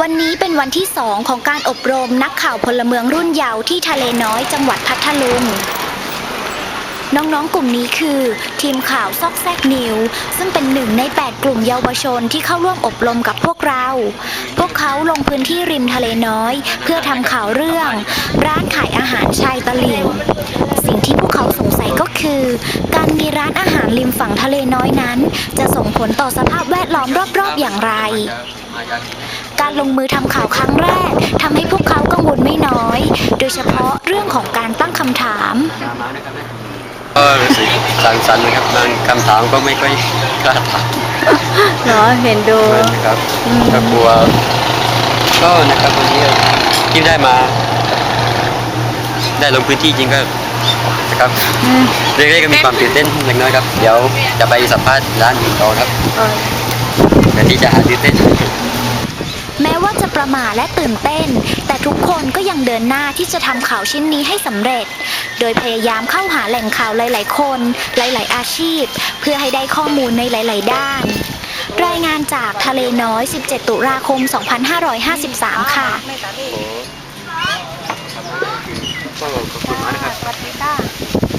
วันนี้เป็นวันที่สองของการอบรมนักข่าวพลเมืองรุ่นเยาว์ที่ทะเลน้อยจังหวัดพัทลุง น้องๆ กลุ่มนี้คือ ทีมข่าวซอกแซกนิว ซึ่งเป็นหนึ่งใน 8 กลุ่มเยาวชนที่เข้าร่วมอบรมกับพวกเรา พวกเขาลงพื้นที่ริมทะเลน้อย เพื่อทำข่าวเรื่อง ร้านขายอาหารชายตะลิ่งสิ่งที่พวกเขาสงสัยก็คือ การมีร้านอาหารริมฝั่งทะเลน้อยนั้น จะส่งผลต่อสภาพแวดล้อมรอบๆอย่างไร การลงมือทำข่าวครั้งแรกทำให้พวกเขากังวลไม่น้อย โดยเฉพาะเรื่องของการตั้งคำถาม ก็รู้สึกสังสรรค์นะครับบางคำถามก็ไม่ค่อยกล้าถามเนาะเห็นดูนะครับก็กลัวก็นะครับวันนี้ที่ได้มา ได้ลงพื้นที่จริงก็นะครับอืมเรียกๆก็มีความตื่นเต้นเล็กน้อยครับ เดี๋ยวจะไปสัมภาษณ์ร้านอื่นต่อครับเออแต่ที่จะหาตื่นเต้นแม้ว่าจะ ประหม่าและตื่นเต้น แต่ทุกคนก็ยังเดินหน้าที่จะทำข่าวชิ้นนี้ให้สำเร็จ โดยพยายามเข้าหาแหล่งข่าวหลาย ๆ คน หลาย ๆ อาชีพ เพื่อให้ได้ข้อมูลในหลาย ๆ ด้าน รายงานจากทะเลน้อย 17 ตุลาคม 2553 ค่ะ ก็ขอบคุณมากนะครับ